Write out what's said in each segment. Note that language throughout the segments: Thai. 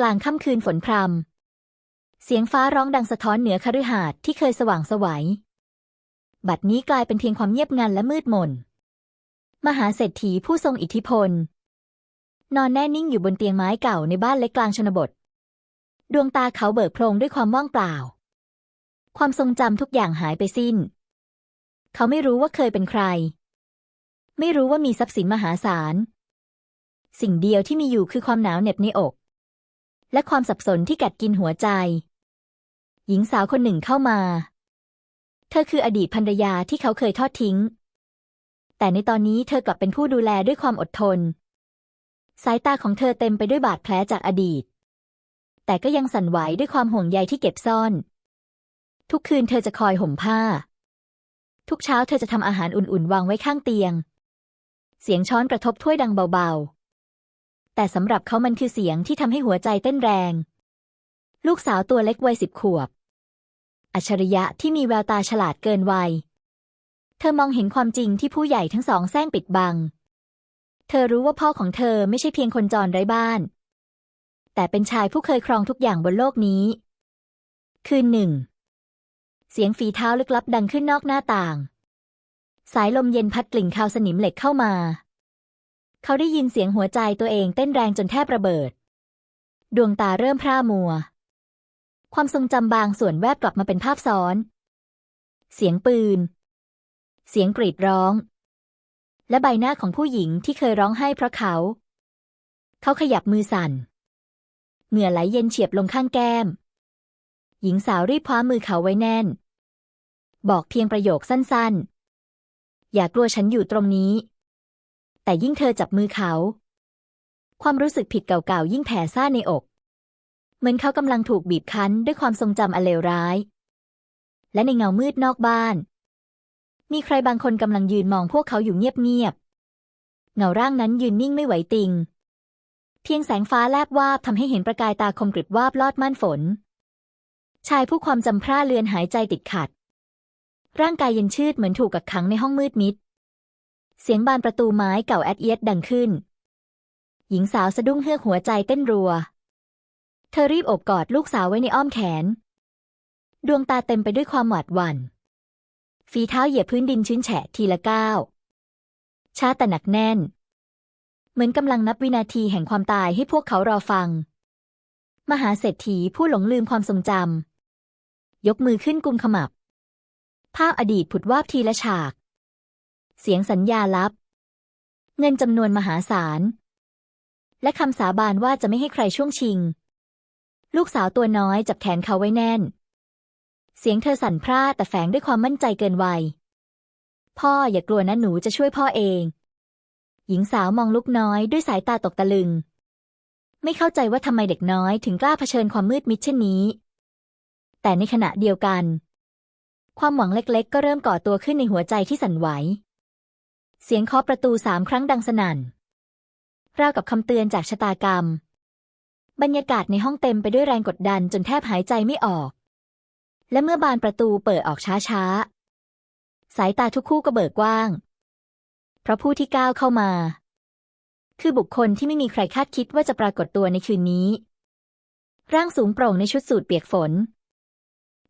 กลางค่ำคืนฝนพรำเสียงฟ้าร้องดังสะท้อนเหนือคฤหาสน์ที่เคยสว่างสวัย บัดนี้กลายเป็นเพียงความเงียบงันและมืดมน มหาเศรษฐีผู้ทรงอิทธิพล นอนแน่นิ่งอยู่บนเตียงไม้เก่าในบ้านเล็กกลางชนบท ดวงตาเขาเบิกโพรงด้วยความว่างเปล่า ความทรงจำทุกอย่างหายไปสิ้น เขาไม่รู้ว่าเคยเป็นใคร ไม่รู้ว่ามีทรัพย์สินมหาศาล สิ่งเดียวที่มีอยู่คือความหนาวเหน็บในอก และความสับสนที่กัดกินหัวใจ หญิงสาวคนหนึ่งเข้ามา เธอคืออดีตภรรยาที่เขาเคยทอดทิ้ง แต่ในตอนนี้เธอกลับเป็นผู้ดูแลด้วยความอดทน สายตาของเธอเต็มไปด้วยบาดแผลจากอดีต แต่ก็ยังสั่นไหวด้วยความห่วงใยที่เก็บซ่อน ทุกคืนเธอจะคอยห่มผ้า ทุกเช้าเธอจะทำอาหารอุ่นๆ วางไว้ข้างเตียง เสียงช้อนกระทบถ้วยดังเบาๆ แต่สำหรับเขามันคือเสียงที่ทำให้หัวใจเต้นแรง ลูกสาวตัวเล็กวัยสิบขวบ อัจฉริยะที่มีแววตาฉลาดเกินวัย เธอมองเห็นความจริงที่ผู้ใหญ่ทั้งสองแซงปิดบัง เธอรู้ว่าพ่อของเธอไม่ใช่เพียงคนจรไร้บ้าน แต่เป็นชายผู้เคยครองทุกอย่างบนโลกนี้ คืนหนึ่ง เสียงฝีเท้าลึกลับดังขึ้นนอกหน้าต่าง สายลมเย็นพัดกลิ่นคาวสนิมเหล็กเข้ามา เขาได้ยินเสียงหัวใจตัวเองเต้นแรงจนแทบระเบิด ดวงตาเริ่มพร่ามัว ความทรงจำบางส่วนแวบกลับมาเป็นภาพซ้อน เสียงปืน เสียงกรีดร้อง และใบหน้าของผู้หญิงที่เคยร้องไห้เพราะเขา เขาขยับมือสั่น เหงื่อไหลเย็นเฉียบลงข้างแก้ม หญิงสาวรีบคว้ามือเขาไว้แน่น บอกเพียงประโยคสั้นๆ อย่ากลัวฉันอยู่ตรงนี้ แต่ยิ่งเธอจับมือเขา ความรู้สึกผิดเก่าๆ ยิ่งแผ่ซ่านในอก เหมือนเขากำลังถูกบีบคั้นด้วยความทรงจำอันเลวร้าย และในเงามืดนอกบ้าน มีใครบางคนกำลังยืนมองพวกเขาอยู่เงียบๆ เงาร่างนั้นยืนนิ่งไม่ไหวติง เพียงแสงฟ้าแลบวาบทำให้เห็นประกายตาคมกริบวาบลอดม่านฝน ชายผู้ความจำพร่าเลือนหายใจติดขัด ร่างกายเย็นชืดเหมือนถูกกักขังในห้องมืดมิด เสียงบานประตูไม้เก่าแอดเอียดดังขึ้น หญิงสาวสะดุ้งเฮือกหัวใจเต้นรัว เธอรีบโอบกอดลูกสาวไว้ในอ้อมแขน ดวงตาเต็มไปด้วยความหวาดหวัน่น ฝีเท้าเหยียบพื้นดินชื้นแฉะทีละก้าวช้าแต่หนักแน่น เหมือนกำลังนับวินาทีแห่งความตายให้พวกเขารอฟัง มหาเศรษฐีผู้หลงลืมความทรงจำยกมือขึ้นกุมขมับ ภาพอดีตผุดวาบทีละฉาก เสียงสัญญาลับ เงินจำนวนมหาศาล และคำสาบานว่าจะไม่ให้ใครช่วงชิง ลูกสาวตัวน้อยจับแขนเขาไว้แน่น เสียงเธอสั่นพร่าแต่แฝงด้วยความมั่นใจเกินวัย พ่ออย่ากลัวนะหนูจะช่วยพ่อเอง หญิงสาวมองลูกน้อยด้วยสายตาตกตะลึง ไม่เข้าใจว่าทำไมเด็กน้อยถึงกล้าเผชิญความมืดมิดเช่นนี้ แต่ในขณะเดียวกันความหวังเล็กๆ ก็เริ่มก่อตัวขึ้นในหัวใจที่สั่นไหว เสียงเคาะประตูสามครั้งดังสนั่น ราวกับคำเตือนจากชะตากรรม บรรยากาศในห้องเต็มไปด้วยแรงกดดันจนแทบหายใจไม่ออก และเมื่อบานประตูเปิดออกช้าๆ สายตาทุกคู่ก็เบิกกว้าง เพราะผู้ที่ก้าวเข้ามา คือบุคคลที่ไม่มีใครคาดคิดว่าจะปรากฏตัวในคืนนี้ ร่างสูงโปร่งในชุดสูทเปียกฝน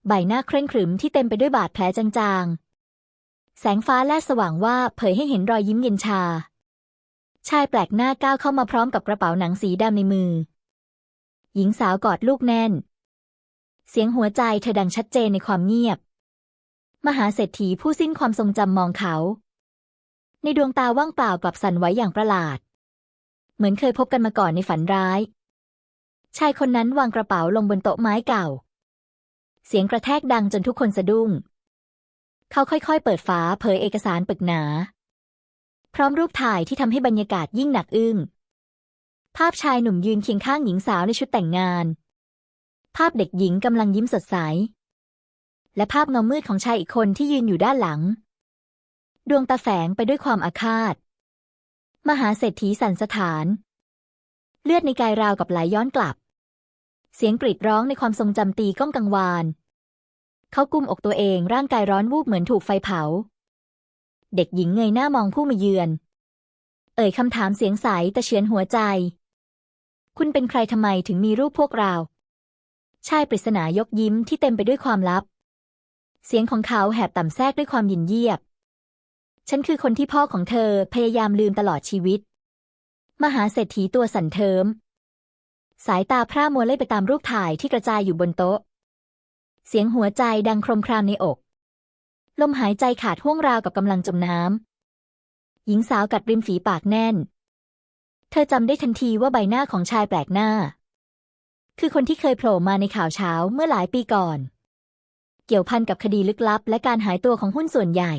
ใบหน้าเคร่งครึมที่เต็มไปด้วยบาดแผลจางๆ แสงฟ้าแลบสว่างว่าเผยให้เห็นรอยยิ้มเย็นชา ชายแปลกหน้าก้าวเข้ามาพร้อมกับกระเป๋าหนังสีดำในมือ หญิงสาวกอดลูกแน่น เสียงหัวใจเธอดังชัดเจนในความเงียบ มหาเศรษฐีผู้สิ้นความทรงจำมองเขา ในดวงตาว่างเปล่ากลับสั่นไหวอย่างประหลาด เหมือนเคยพบกันมาก่อนในฝันร้าย ชายคนนั้นวางกระเป๋าลงบนโต๊ะไม้เก่า เสียงกระแทกดังจนทุกคนสะดุ้ง เขาค่อยๆ เปิดฝาเผยเอกสารปึกหนา พร้อมรูปถ่ายที่ทำให้บรรยากาศยิ่งหนักอึ้ง ภาพชายหนุ่มยืนเคียงข้างหญิงสาวในชุดแต่งงาน ภาพเด็กหญิงกำลังยิ้มสดใส และภาพเงามืดของชายอีกคนที่ยืนอยู่ด้านหลัง ดวงตาแฝงไปด้วยความอาฆาต มหาเศรษฐีสันสถาน เลือดในกายราวกับไหลย้อนกลับ เสียงกรีดร้องในความทรงจำตีก้องกังวาน เขากุมอกตัวเองร่างกายร้อนวูบเหมือนถูกไฟเผา เด็กหญิงเงยหน้ามองผู้มาเยือน เอ่ยคำถามเสียงใสแต่เฉือนหัวใจ คุณเป็นใครทำไมถึงมีรูปพวกเรา ชายปริศนายกยิ้มที่เต็มไปด้วยความลับ เสียงของเขาแหบต่ำแทรกด้วยความยินเยียบ ฉันคือคนที่พ่อของเธอพยายามลืมตลอดชีวิต มหาเศรษฐีตัวสั่นเทิม สายตาพร่ามัวเล่ไปตามรูปถ่ายที่กระจายอยู่บนโต๊ะ เสียงหัวใจดังโครมครามในอก ลมหายใจขาดห่วงราวกับกำลังจมน้ำ หญิงสาวกัดริมฝีปากแน่น เธอจำได้ทันทีว่าใบหน้าของชายแปลกหน้า คือคนที่เคยโผล่มาในข่าวเช้าเมื่อหลายปีก่อน เกี่ยวพันกับคดีลึกลับ และการหายตัวของหุ้นส่วนใหญ่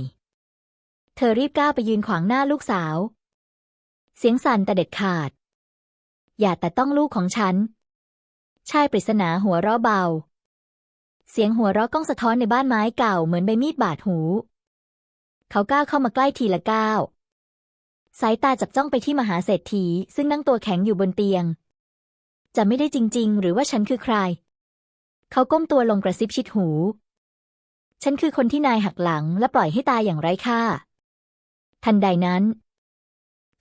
เธอรีบก้าวไปยืนขวางหน้าลูกสาว เสียงสั่นแต่เด็ดขาด อย่าแต่ต้องลูกของฉัน ชายปริศนาหัวเราะเบา เสียงหัวเราะก้องสะท้อนในบ้านไม้เก่าเหมือนใบมีดบาดหู เขาก้าวเข้ามาใกล้ทีละก้าวสายตาจับจ้องไปที่มหาเศรษฐี ซึ่งนั่งตัวแข็งอยู่บนเตียง จะไม่ได้จริง ๆ หรือว่าฉันคือใคร เขาก้มตัวลงกระซิบชิดหู ฉันคือคนที่นายหักหลังและปล่อยให้ตายอย่างไร้ค่า ทันใดนั้น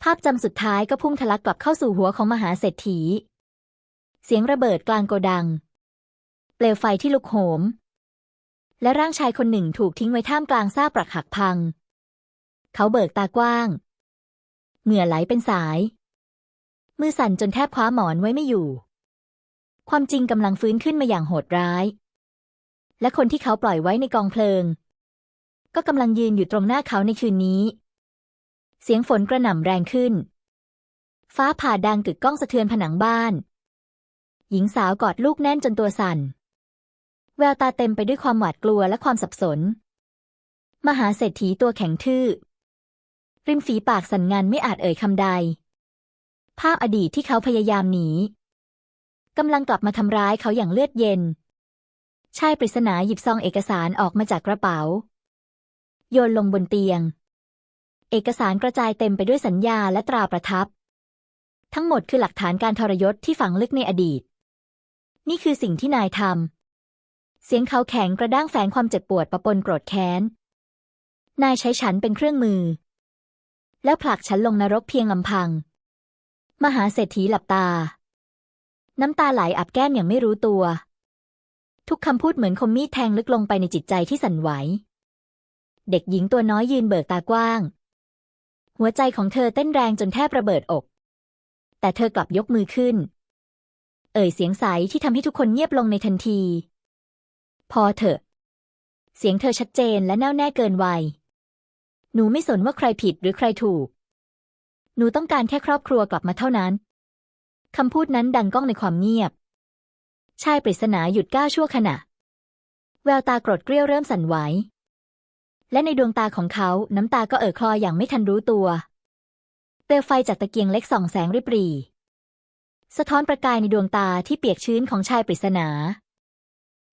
ภาพจำสุดท้ายก็พุ่งทะลักกลับเข้าสู่หัวของมหาเศรษฐี เสียงระเบิดกลางโกดัง เปลวไฟที่ลุกโหม และร่างชายคนหนึ่งถูกทิ้งไว้ท่ามกลางซากปรักหักพัง เขาเบิกตากว้าง เหงื่อไหลเป็นสาย มือสั่นจนแทบคว้าหมอนไว้ไม่อยู่ ความจริงกำลังฟื้นขึ้นมาอย่างโหดร้าย และคนที่เขาปล่อยไว้ในกองเพลิง ก็กำลังยืนอยู่ตรงหน้าเขาในคืนนี้ เสียงฝนกระหน่ำแรงขึ้น ฟ้าผ่าดังกึกก้องสะเทือนผนังบ้านหญิงสาวกอดลูกแน่นจนตัวสั่น แววตาเต็มไปด้วยความหวาดกลัวและความสับสน มหาเศรษฐีตัวแข็งทื่อ ริมฝีปากสั่นงานไม่อาจเอ่ยคำใด ภาพอดีตที่เขาพยายามหนีกำลังกลับมาทำร้ายเขาอย่างเลือดเย็น ชายปริศนาหยิบซองเอกสารออกมาจากกระเป๋า โยนลงบนเตียง เอกสารกระจายเต็มไปด้วยสัญญาและตราประทับ ทั้งหมดคือหลักฐานการทรยศที่ฝังลึกในอดีต นี่คือสิ่งที่นายทำ เสียงเขาแข็งกระด้างแฝงความเจ็บปวดปะปนโกรธแค้น นายใช้ฉันเป็นเครื่องมือ แล้วผลักฉันลงนรกเพียงลำพัง มหาเศรษฐีหลับตา น้ำตาไหลอับแก้มอย่างไม่รู้ตัว ทุกคำพูดเหมือนคมมีดแทงลึกลงไปในจิตใจที่สั่นไหว เด็กหญิงตัวน้อยยืนเบิกตากว้าง หัวใจของเธอเต้นแรงจนแทบระเบิดอก แต่เธอกลับยกมือขึ้น เอ่ยเสียงใสที่ทำให้ทุกคนเงียบลงในทันที พอเถอะ เสียงเธอชัดเจนและแน่วแน่เกินวัย หนูไม่สนว่าใครผิดหรือใครถูก หนูต้องการแค่ครอบครัวกลับมาเท่านั้น คำพูดนั้นดังก้องในความเงียบ ชายปริศนาหยุดก้าวชั่วขณะ แววตากรธเกรี้ยวเริ่มสั่นไหว และในดวงตาของเขาน้ำตาก็เอ่อคลออย่างไม่ทันรู้ตัว เปลวไฟจากตะเกียงเล็กส่องแสงริบหรี่สะท้อนประกายในดวงตาที่เปียกชื้นของชายปริศนา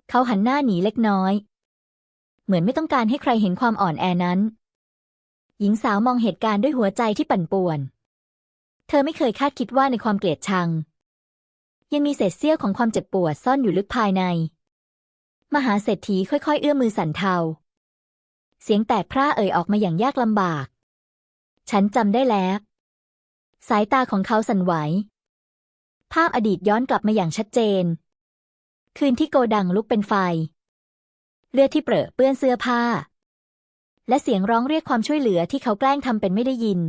เขาหันหน้าหนีเล็กน้อย เหมือนไม่ต้องการให้ใครเห็นความอ่อนแอนั้น หญิงสาวมองเหตุการณ์ด้วยหัวใจที่ปั่นป่วน เธอไม่เคยคาดคิดว่าในความเกลียดชัง ยังมีเศษเสี้ยวของความเจ็บปวดซ่อนอยู่ลึกภายใน มหาเศรษฐีค่อยๆ เอื้อมมือสั่นเทา เสียงแตกพร่าเอ่ยออกมาอย่างยากลำบาก ฉันจำได้แล้ว สายตาของเขาสั่นไหวภาพอดีตย้อนกลับมาอย่างชัดเจน คืนที่โกดังลุกเป็นไฟ เลือดที่เปรอะเปื้อนเสื้อผ้า และเสียงร้องเรียกความช่วยเหลือที่เขาแกล้งทำเป็นไม่ได้ยิน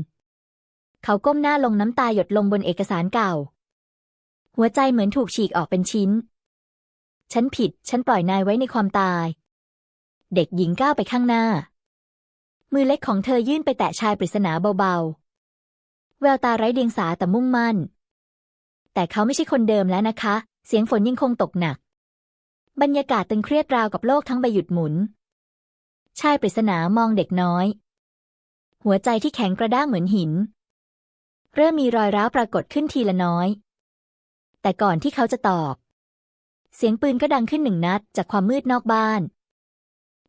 เขาก้มหน้าลงน้ำตาหยดลงบนเอกสารเก่า หัวใจเหมือนถูกฉีกออกเป็นชิ้น ฉันผิด ฉันปล่อยนายไว้ในความตาย เด็กหญิงก้าวไปข้างหน้า มือเล็กของเธอยื่นไปแตะชายปริศนาเบาๆ แววตาไร้เดียงสาแต่มุ่งมั่น แต่เขาไม่ใช่คนเดิมแล้วนะคะ เสียงฝนยังคงตกหนัก บรรยากาศตึงเครียดราวกับโลกทั้งใบหยุดหมุน ชายปริศนามองเด็กน้อย หัวใจที่แข็งกระด้างเหมือนหิน เริ่มมีรอยร้าวปรากฏขึ้นทีละน้อย แต่ก่อนที่เขาจะตอบ เสียงปืนก็ดังขึ้นหนึ่งนัดจากความมืดนอกบ้าน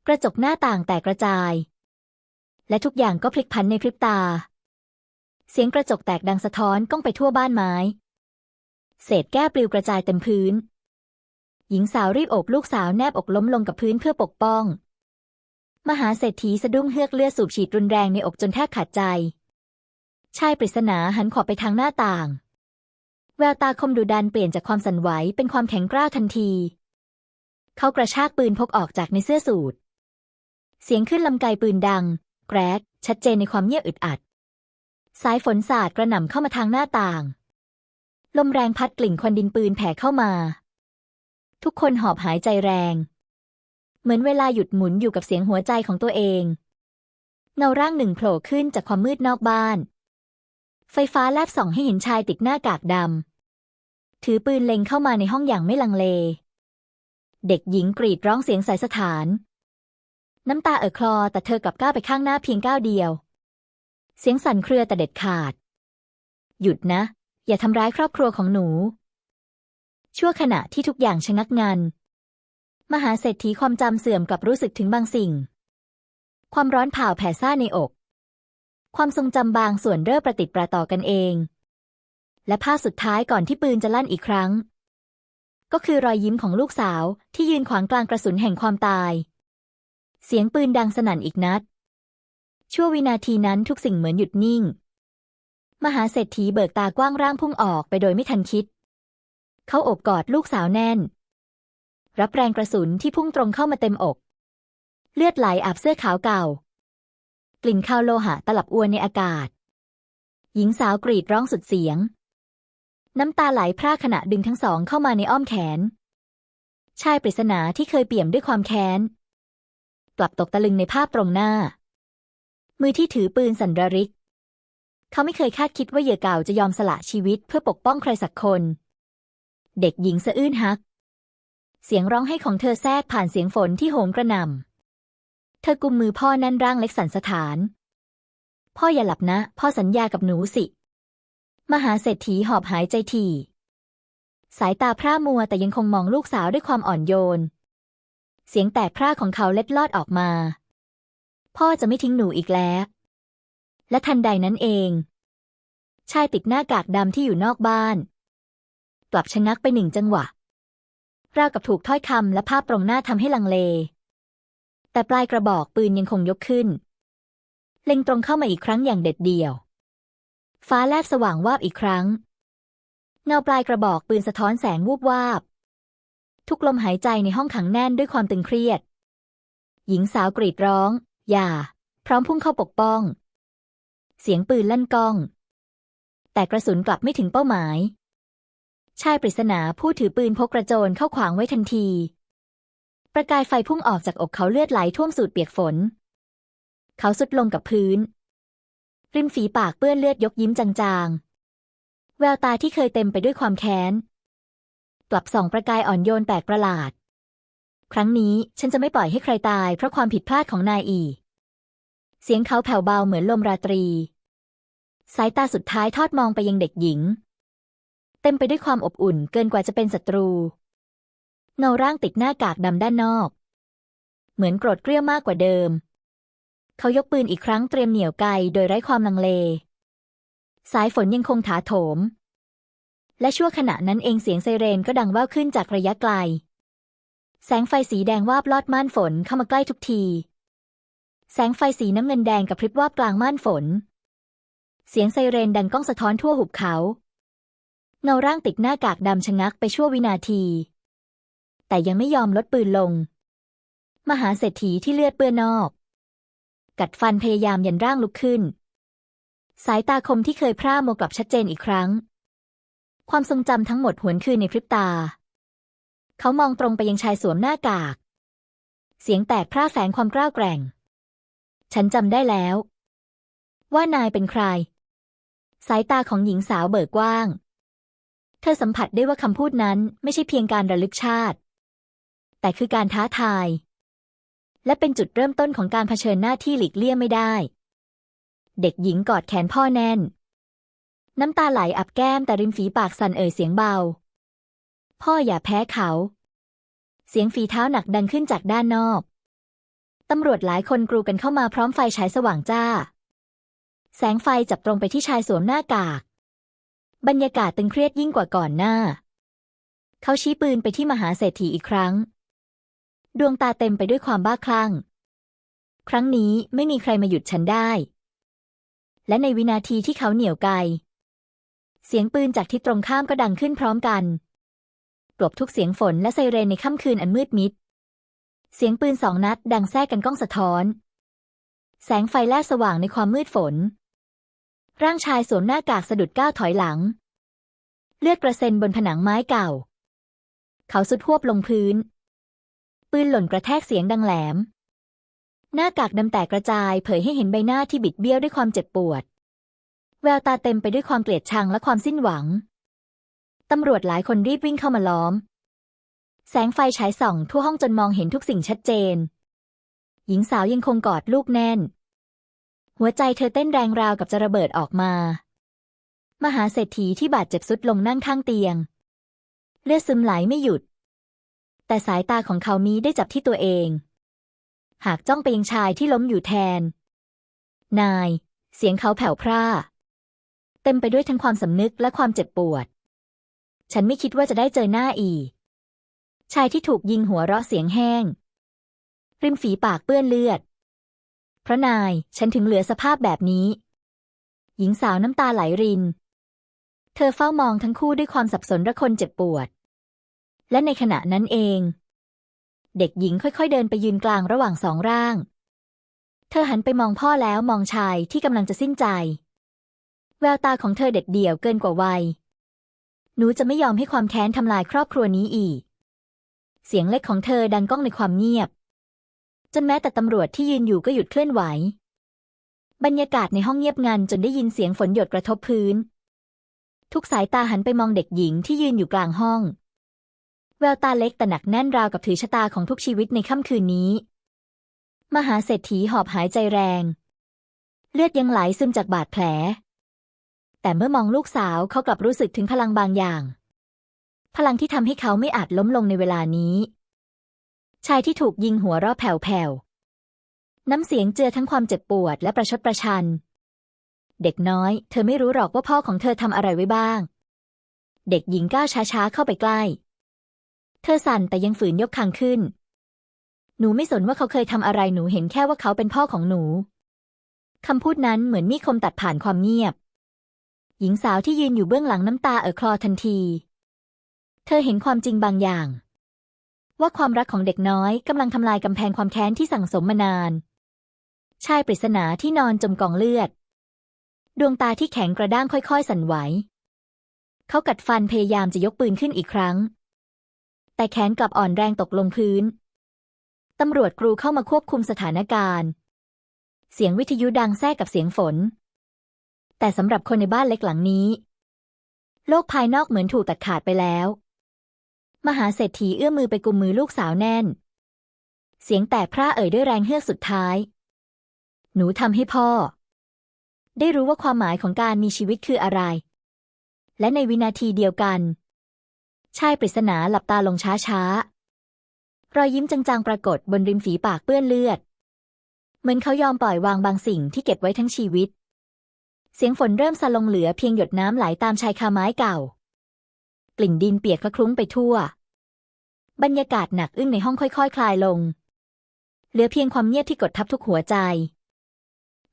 กระจกหน้าต่างแตกกระจาย และทุกอย่างก็พลิกผันในพริบตา เสียงกระจกแตกดังสะท้อนก้องไปทั่วบ้านไม้ เศษแก้วปลิวกระจายเต็มพื้น หญิงสาวรีบโอบลูกสาวแนบอกล้มลงกับพื้นเพื่อปกป้อง มหาเศรษฐีสะดุ้งเฮือกเลือดสูบฉีดรุนแรงในอกจนแทบขาดใจ ชายปริศนาหันขอบไปทางหน้าต่าง แววตาคมดุดันเปลี่ยนจากความสั่นไหวเป็นความแข็งกร้าวทันที เขากระชากปืนพกออกจากในเสื้อสูทเสียงขึ้นลำไกปืนดัง แกรก ชัดเจนในความเงียบอึดอัด สายฝนสาดกระหน่ำเข้ามาทางหน้าต่าง ลมแรงพัดกลิ่นควันดินปืนแผ่เข้ามา ทุกคนหอบหายใจแรง เหมือนเวลาหยุดหมุนอยู่กับเสียงหัวใจของตัวเอง เงาร่างหนึ่งโผล่ขึ้นจากความมืดนอกบ้าน ไฟฟ้าแลบส่องให้เห็นชายติดหน้ากากดำถือปืนเล็งเข้ามาในห้องอย่างไม่ลังเล เด็กหญิงกรีดร้องเสียงสายสถาน น้ำตาเอ่อคลอแต่เธอกลับก้าวไปข้างหน้าเพียงก้าวเดียว เสียงสั่นเครือแต่เด็ดขาด หยุดนะ อย่าทำร้ายครอบครัวของหนู ชั่วขณะที่ทุกอย่างชะงักงัน มหาเศรษฐีความจำเสื่อมกลับรู้สึกถึงบางสิ่ง ความร้อนเผาแผ่ซ่าในอก ความทรงจำบางส่วนเริ่มประติดประต่อกันเอง และภาพสุดท้ายก่อนที่ปืนจะลั่นอีกครั้ง ก็คือรอยยิ้มของลูกสาวที่ยืนขวางกลางกระสุนแห่งความตาย เสียงปืนดังสนั่นอีกนัด ชั่ววินาทีนั้นทุกสิ่งเหมือนหยุดนิ่ง มหาเศรษฐีเบิกตากว้างร่างพุ่งออกไปโดยไม่ทันคิด เขาอบกอดลูกสาวแน่น รับแรงกระสุนที่พุ่งตรงเข้ามาเต็มอก เลือดไหลอาบเสื้อขาวเก่า กลิ่นคาวโลหะตลับอวนในอากาศ หญิงสาวกรีดร้องสุดเสียง น้ำตาไหลพร่าขณะดึงทั้งสองเข้ามาในอ้อมแขน ชายปริศนาที่เคยเปี่ยมด้วยความแค้น กลับตกตะลึงในภาพตรงหน้า มือที่ถือปืนสันระริกเขาไม่เคยคาดคิดว่าเหยื่อเก่าจะยอมสละชีวิตเพื่อปกป้องใครสักคน เด็กหญิงสะอื้นฮัก เสียงร้องไห้ของเธอแทรกผ่านเสียงฝนที่โหมกระหน่ำ เธอกุมมือพ่อแน่นร่างเล็กสันสถาน พ่ออย่าหลับนะ พ่อสัญญากับหนูสิ มหาเศรษฐีหอบหายใจถี่สายตาพร่ามัวแต่ยังคงมองลูกสาวด้วยความอ่อนโยน เสียงแตกพร่าของเขาเล็ดลอดออกมา พ่อจะไม่ทิ้งหนูอีกแล้ว และทันใดนั้นเอง ชายติดหน้ากากดำที่อยู่นอกบ้าน กลับชะงักไปหนึ่งจังหวะ ราวกับถูกถ้อยคำและภาพตรงหน้าทำให้ลังเล แต่ปลายกระบอกปืนยังคงยกขึ้น เล็งตรงเข้ามาอีกครั้งอย่างเด็ดเดี่ยว ฟ้าแลบสว่างวาบอีกครั้ง เงาปลายกระบอกปืนสะท้อนแสงวูบวาบ ทุกลมหายใจในห้องขังแน่นด้วยความตึงเครียด หญิงสาวกรีดร้อง อย่า พร้อมพุ่งเข้าปกป้อง เสียงปืนลั่นก้องแต่กระสุนกลับไม่ถึงเป้าหมาย ชายปริศนาผู้ถือปืนพกกระโจนเข้าขวางไว้ทันที ประกายไฟพุ่งออกจากอกเขาเลือดไหลท่วมสูดเปียกฝน เขาสุดลงกับพื้น ริมฝีปากเปื้อนเลือดยกยิ้มจางๆ แววตาที่เคยเต็มไปด้วยความแค้น กลับส่องประกายอ่อนโยนแปลกประหลาด ครั้งนี้ฉันจะไม่ปล่อยให้ใครตายเพราะความผิดพลาดของนายอีเสียงเขาแผ่วเบาเหมือนลมราตรี สายตาสุดท้ายทอดมองไปยังเด็กหญิง เต็มไปด้วยความอบอุ่นเกินกว่าจะเป็นศัตรู เงาร่างติดหน้ากากดำด้านนอก เหมือนโกรธเกรี้ยวมากกว่าเดิม เขายกปืนอีกครั้งเตรียมเหนี่ยวไกโดยไร้ความลังเล สายฝนยังคงถาโถม และชั่วขณะนั้นเองเสียงไซเรนก็ดังว่าวขึ้นจากระยะไกล แสงไฟสีแดงวาบลอดม่านฝนเข้ามาใกล้ทุกที แสงไฟสีน้ำเงินแดงกับพริบวาบกลางม่านฝน เสียงไซเรนดังก้องสะท้อนทั่วหุบเขา เงาร่างติดหน้ากากดำชะงักไปชั่ววินาที แต่ยังไม่ยอมลดปืนลง มหาเศรษฐีที่เลือดเปื้อนนอก กัดฟันพยายามยันร่างลุกขึ้น สายตาคมที่เคยพร่ามัวกลับชัดเจนอีกครั้ง ความทรงจำทั้งหมดหวนคืนในพริบตา เขามองตรงไปยังชายสวมหน้ากาก เสียงแตกพร่าแฝงความกล้าวแกร่ง ฉันจำได้แล้ว ว่านายเป็นใคร สายตาของหญิงสาวเบิกกว้าง เธอสัมผัสได้ว่าคำพูดนั้นไม่ใช่เพียงการระลึกชาติ แต่คือการท้าทาย และเป็นจุดเริ่มต้นของการเผชิญหน้าที่หลีกเลี่ยงไม่ได้ เด็กหญิงกอดแขนพ่อแน่น น้ำตาไหลอับแก้มแต่ริมฝีปากสั่นเอ่ยเสียงเบา พ่ออย่าแพ้เขา เสียงฝีเท้าหนักดังขึ้นจากด้านนอกตำรวจหลายคนกรูกันเข้ามาพร้อมไฟฉายสว่างจ้า แสงไฟจับตรงไปที่ชายสวมหน้ากาก บรรยากาศตึงเครียดยิ่งกว่าก่อนหน้า เขาชี้ปืนไปที่มหาเศรษฐีอีกครั้ง ดวงตาเต็มไปด้วยความบ้าคลั่ง ครั้งนี้ไม่มีใครมาหยุดฉันได้ และในวินาทีที่เขาเหนี่ยวไก เสียงปืนจากทิศตรงข้ามก็ดังขึ้นพร้อมกันกลบทุกเสียงฝนและไซเรนในค่ำคืนอันมืดมิด เสียงปืนสองนัดดังแทรกกันก้องสะท้อน แสงไฟแลบสว่างในความมืดฝน ร่างชายสวมหน้ากากสะดุดก้าวถอยหลัง เลือดกระเซ็นบนผนังไม้เก่า เขาสุดหวบลงพื้น ปืนหล่นกระแทกเสียงดังแหลม หน้ากากดำแตกกระจายเผยให้เห็นใบหน้าที่บิดเบี้ยวด้วยความเจ็บปวด แววตาเต็มไปด้วยความเกลียดชังและความสิ้นหวัง ตำรวจหลายคนรีบวิ่งเข้ามาล้อม แสงไฟฉายส่องทั่วห้องจนมองเห็นทุกสิ่งชัดเจน หญิงสาวยังคงกอดลูกแน่น หัวใจเธอเต้นแรงราวกับจะระเบิดออกมา มหาเศรษฐีที่บาดเจ็บสุดลงนั่งข้างเตียง เลือดซึมไหลไม่หยุด แต่สายตาของเขามีได้จับที่ตัวเอง หากจ้องไปยังชายที่ล้มอยู่แทน นาย เสียงเขาแผ่วพร่า เต็มไปด้วยทั้งความสำนึกและความเจ็บปวด ฉันไม่คิดว่าจะได้เจอหน้าอีก ชายที่ถูกยิงหัวเราะเสียงแห้ง ริมฝีปากเปื้อนเลือด ระนาย ฉันถึงเหลือสภาพแบบนี้ หญิงสาวน้ำตาไหลริน เธอเฝ้ามองทั้งคู่ด้วยความสับสนระคนเจ็บปวด และในขณะนั้นเอง เด็กหญิงค่อยๆเดินไปยืนกลางระหว่างสองร่าง เธอหันไปมองพ่อแล้วมองชายที่กำลังจะสิ้นใจ แววตาของเธอเด็ดเดี่ยวเกินกว่าวัย หนูจะไม่ยอมให้ความแค้นทำลายครอบครัวนี้อีก เสียงเล็กของเธอดังก้องในความเงียบ จนแม้แต่ตำรวจที่ยืนอยู่ก็หยุดเคลื่อนไหว บรรยากาศในห้องเงียบงันจนได้ยินเสียงฝนหยดกระทบพื้น ทุกสายตาหันไปมองเด็กหญิงที่ยืนอยู่กลางห้อง แววตาเล็กแต่หนักแน่นราวกับถือชะตาของทุกชีวิตในค่ำคืนนี้ มหาเศรษฐีหอบหายใจแรง เลือดยังไหลซึมจากบาดแผล แต่เมื่อมองลูกสาวเขากลับรู้สึกถึงพลังบางอย่าง พลังที่ทำให้เขาไม่อาจล้มลงในเวลานี้ ชายที่ถูกยิงหัวเราะแผ่วๆ น้ำเสียงเจือทั้งความเจ็บปวดและประชดประชัน เด็กน้อย เธอไม่รู้หรอกว่าพ่อของเธอทำอะไรไว้บ้าง เด็กหญิงก้าวช้าๆเข้าไปใกล้ เธอสั่นแต่ยังฝืนยกคางขึ้น หนูไม่สนว่าเขาเคยทำอะไรหนูเห็นแค่ว่าเขาเป็นพ่อของหนูคำพูดนั้นเหมือนมีคมตัดผ่านความเงียบ หญิงสาวที่ยืนอยู่เบื้องหลังน้ำตาเอ่อคลอทันที เธอเห็นความจริงบางอย่าง ว่าความรักของเด็กน้อยกำลังทำลายกำแพงความแค้นที่สั่งสมมานาน ชายปริศนาที่นอนจมกองเลือด ดวงตาที่แข็งกระด้างค่อยๆ สั่นไหว เขากัดฟันพยายามจะยกปืนขึ้นอีกครั้ง แต่แขนกลับอ่อนแรงตกลงพื้น ตำรวจกรูเข้ามาควบคุมสถานการณ์ เสียงวิทยุดังแทรกกับเสียงฝน แต่สำหรับคนในบ้านเล็กหลังนี้ โลกภายนอกเหมือนถูกตัดขาดไปแล้ว มหาเศรษฐีเอื้อมมือไปกุมมือลูกสาวแน่น เสียงแตกพร่าเอ่ยด้วยแรงเฮือกสุดท้าย หนูทำให้พ่อ ได้รู้ว่าความหมายของการมีชีวิตคืออะไร และในวินาทีเดียวกัน ชายปริศนาหลับตาลงช้าๆ รอยยิ้มจางๆ ปรากฏบนริมฝีปากเปื้อนเลือด เหมือนเขายอมปล่อยวางบางสิ่งที่เก็บไว้ทั้งชีวิต เสียงฝนเริ่มซาลงเหลือเพียงหยดน้ำไหลตามชายคาไม้เก่า กลิ่นดินเปียกคละคลุ้งไปทั่ว บรรยากาศหนักอึ้งในห้องค่อยๆคคลายลง เหลือเพียงความเงียบที่กดทับทุกหัวใจ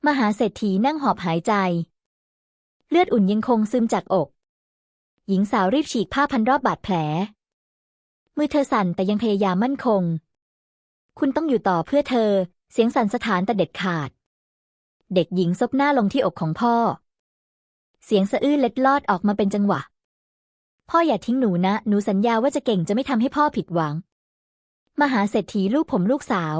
มหาเศรษฐีนั่งหอบหายใจ เลือดอุ่นยังคงซึมจากอก หญิงสาวรีบฉีกผ้าพันรอบบาดแผล มือเธอสั่นแต่ยังพยายามมั่นคง คุณต้องอยู่ต่อเพื่อเธอ เสียงสั่นสถานแต่เด็ดขาด เด็กหญิงซบหน้าลงที่อกของพ่อเสียงสะอื้นเล็ดลอดออกมาเป็นจังหวะ พ่ออย่าทิ้งหนูนะ หนูสัญญาว่าจะเก่งจะไม่ทำให้พ่อผิดหวัง มหาเศรษฐีลูกผมลูกสาว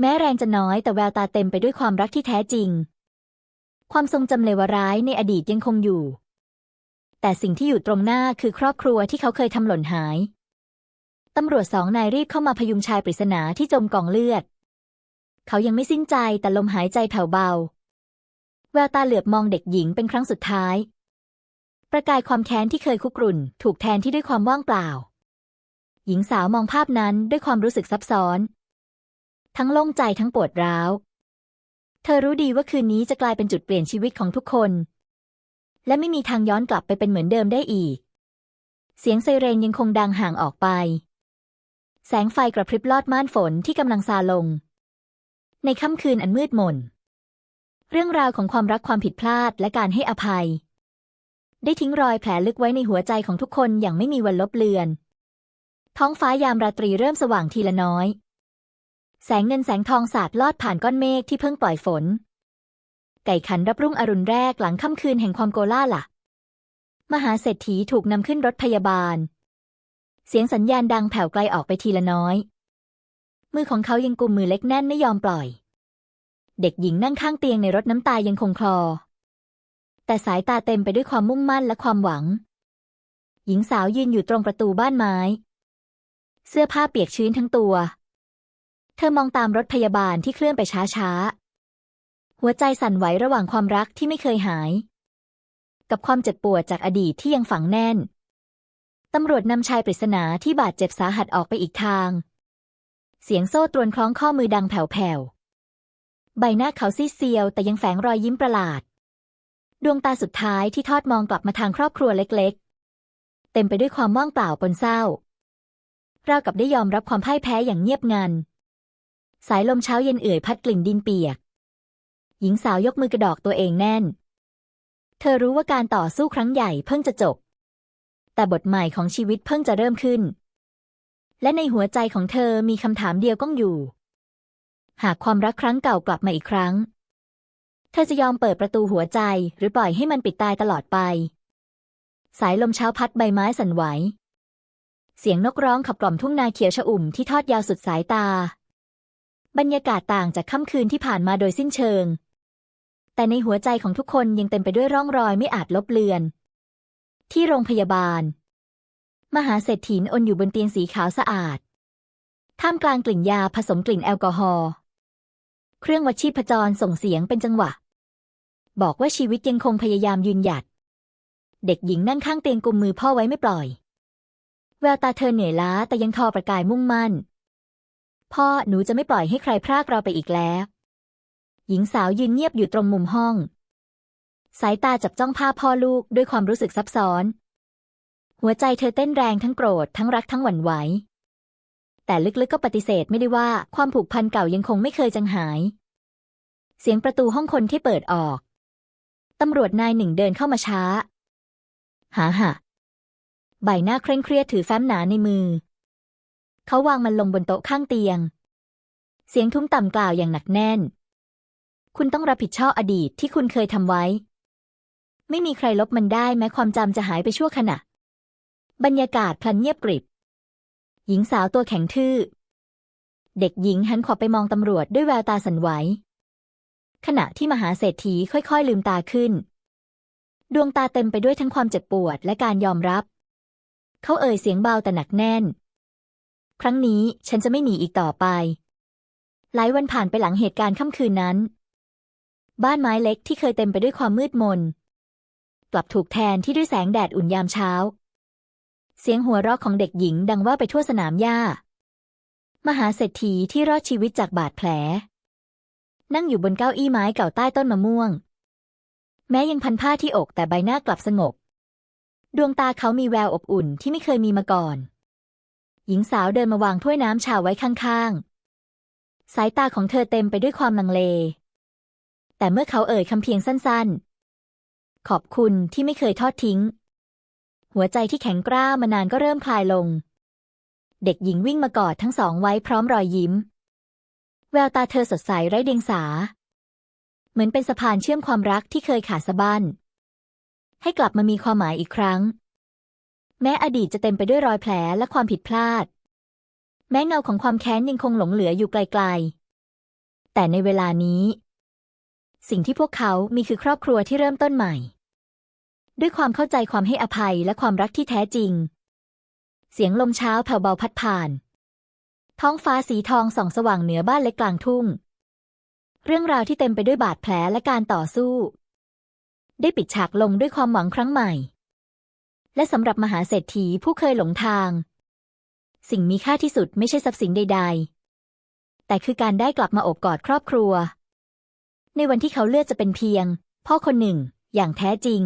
แม้แรงจะน้อยแต่แววตาเต็มไปด้วยความรักที่แท้จริง ความทรงจำเลวร้ายในอดีตยังคงอยู่ แต่สิ่งที่อยู่ตรงหน้าคือครอบครัวที่เขาเคยทำหล่นหายตำรวจสองนายรีบเข้ามาพยุงชายปริศนาที่จมกองเลือด เขายังไม่สิ้นใจแต่ลมหายใจแผ่วเบา แววตาเหลือบมองเด็กหญิงเป็นครั้งสุดท้าย ประกายความแค้นที่เคยคุกรุ่น ถูกแทนที่ด้วยความว่างเปล่า หญิงสาวมองภาพนั้นด้วยความรู้สึกซับซ้อน ทั้งโล่งใจทั้งปวดร้าว เธอรู้ดีว่าคืนนี้จะกลายเป็นจุดเปลี่ยนชีวิตของทุกคน และไม่มีทางย้อนกลับไปเป็นเหมือนเดิมได้อีก เสียงไซเรนยังคงดังห่างออกไป แสงไฟกระพริบลอดม่านฝนที่กำลังซาลง ในค่ำคืนอันมืดมนเรื่องราวของความรักความผิดพลาดและการให้อภัย ได้ทิ้งรอยแผลลึกไว้ในหัวใจของทุกคนอย่างไม่มีวันลบเลือน ท้องฟ้ายามราตรีเริ่มสว่างทีละน้อย แสงเงินแสงทองสาดลอดผ่านก้อนเมฆที่เพิ่งปล่อยฝน ไก่ขันรับรุ่งอรุณแรกหลังค่ำคืนแห่งความโกล่าหละมหาเศรษฐีถูกนำขึ้นรถพยาบาล เสียงสัญญาณดังแผ่วไกลออกไปทีละน้อย มือของเขายังกุมมือเล็กแน่นไม่ยอมปล่อย เด็กหญิงนั่งข้างเตียงในรถน้ำตายังคงคลอ แต่สายตาเต็มไปด้วยความมุ่งมั่นและความหวัง หญิงสาวยืนอยู่ตรงประตูบ้านไม้ เสื้อผ้าเปียกชื้นทั้งตัว เธอมองตามรถพยาบาลที่เคลื่อนไปช้าๆ หัวใจสั่นไหวระหว่างความรักที่ไม่เคยหาย กับความเจ็บปวดจากอดีตที่ยังฝังแน่น ตำรวจนำชายปริศนาที่บาดเจ็บสาหัสออกไปอีกทาง เสียงโซ่ตรวนคล้องข้อมือดังแผ่วๆ ใบหน้าเขาซีเซียวแต่ยังแฝงรอยยิ้มประหลาด ดวงตาสุดท้ายที่ทอดมองกลับมาทางครอบครัวเล็กๆ เต็มไปด้วยความว่างเปล่าปนเศร้า ราวกับได้ยอมรับความพ่ายแพ้อย่างเงียบงัน สายลมเช้าเย็นเอื่อยพัดกลิ่นดินเปียก หญิงสาวยกมือกระดอกตัวเองแน่น เธอรู้ว่าการต่อสู้ครั้งใหญ่เพิ่งจะจบ แต่บทใหม่ของชีวิตเพิ่งจะเริ่มขึ้น และในหัวใจของเธอมีคำถามเดียวก้องอยู่ หากความรักครั้งเก่ากลับมาอีกครั้ง เธอจะยอมเปิดประตูหัวใจ หรือปล่อยให้มันปิดตายตลอดไป สายลมเช้าพัดใบไม้สั่นไหว เสียงนกร้องขับกล่อมทุ่งนาเขียวชอุ่มที่ทอดยาวสุดสายตา บรรยากาศต่างจากค่ำคืนที่ผ่านมาโดยสิ้นเชิง แต่ในหัวใจของทุกคนยังเต็มไปด้วยร่องรอยไม่อาจลบเลือน ที่โรงพยาบาล มหาเศรษฐีอนอยู่บนเตียงสีขาวสะอาด ท่ามกลางกลิ่นยาผสมกลิ่นแอลกอฮอล์ เครื่องวัดชีพจรส่งเสียงเป็นจังหวะ บอกว่าชีวิตยังคงพยายามยืนหยัด เด็กหญิงนั่งข้างเตียงกุมมือพ่อไว้ไม่ปล่อย แววตาเธอเหนื่อยล้าแต่ยังทอประกายมุ่งมั่น พ่อหนูจะไม่ปล่อยให้ใครพรากเราไปอีกแล้ว หญิงสาวยืนเงียบอยู่ตรงมุมห้อง สายตาจับจ้องภาพพ่อลูกด้วยความรู้สึกซับซ้อน หัวใจเธอเต้นแรงทั้งโกรธทั้งรักทั้งหวั่นไหว แต่ลึกๆก็ปฏิเสธไม่ได้ว่าความผูกพันเก่ายังคงไม่เคยจางหาย เสียงประตูห้องคนที่เปิดออก ตำรวจนายหนึ่งเดินเข้ามาช้า หาหะใบหน้าเคร่งเครียดถือแฟ้มหนาในมือ เขาวางมันลงบนโต๊ะข้างเตียง เสียงทุ้มต่ำกล่าวอย่างหนักแน่น คุณต้องรับผิดชอบอดีตที่คุณเคยทำไว้ ไม่มีใครลบมันได้แม้ความจำจะหายไปชั่วขณะ บรรยากาศพลันเงียบกริบ หญิงสาวตัวแข็งทื่อ เด็กหญิงหันขวบไปมองตำรวจด้วยแววตาสั่นไหว ขณะที่มหาเศรษฐีค่อยๆลืมตาขึ้น ดวงตาเต็มไปด้วยทั้งความเจ็บปวดและการยอมรับ เขาเอ่ยเสียงเบาแต่หนักแน่น ครั้งนี้ฉันจะไม่หนีอีกต่อไป หลายวันผ่านไปหลังเหตุการณ์ค่ำคืนนั้น บ้านไม้เล็กที่เคยเต็มไปด้วยความมืดมนกลับถูกแทนที่ด้วยแสงแดดอุ่นยามเช้า เสียงหัวเราะของเด็กหญิงดังว่าไปทั่วสนามหญ้า มหาเศรษฐีที่รอดชีวิตจากบาดแผล นั่งอยู่บนเก้าอี้ไม้เก่าใต้ต้นมะม่วง แม้ยังพันผ้าที่อกแต่ใบหน้ากลับสงบ ดวงตาเขามีแววอบอุ่นที่ไม่เคยมีมาก่อน หญิงสาวเดินมาวางถ้วยน้ำชาไว้ข้างๆ สายตาของเธอเต็มไปด้วยความลังเล แต่เมื่อเขาเอ่ยคำเพียงสั้นๆ ขอบคุณที่ไม่เคยทอดทิ้ง หัวใจที่แข็งกร้ามานานก็เริ่มคลายลง เด็กหญิงวิ่งมากอดทั้งสองไว้พร้อมรอยยิ้ม แววตาเธอสดใสไร้เดียงสา เหมือนเป็นสะพานเชื่อมความรักที่เคยขาดสะบั้นให้กลับมามีความหมายอีกครั้ง แม้อดีตจะเต็มไปด้วยรอยแผลและความผิดพลาด แม้เงาของความแค้นยังคงหลงเหลืออยู่ไกลๆ แต่ในเวลานี้ สิ่งที่พวกเขามีคือครอบครัวที่เริ่มต้นใหม่ ด้วยความเข้าใจความให้อภัยและความรักที่แท้จริง เสียงลมเช้าแผ่วเบาพัดผ่าน ท้องฟ้าสีทองส่องสว่างเหนือบ้านเล็กกลางทุ่ง เรื่องราวที่เต็มไปด้วยบาดแผลและการต่อสู้ ได้ปิดฉากลงด้วยความหวังครั้งใหม่ และสำหรับมหาเศรษฐีผู้เคยหลงทาง สิ่งมีค่าที่สุดไม่ใช่ทรัพย์สินใด ๆ แต่คือการได้กลับมาโอบกอดครอบครัว ในวันที่เขาเลือกจะเป็นเพียง พ่อคนหนึ่ง อย่างแท้จริง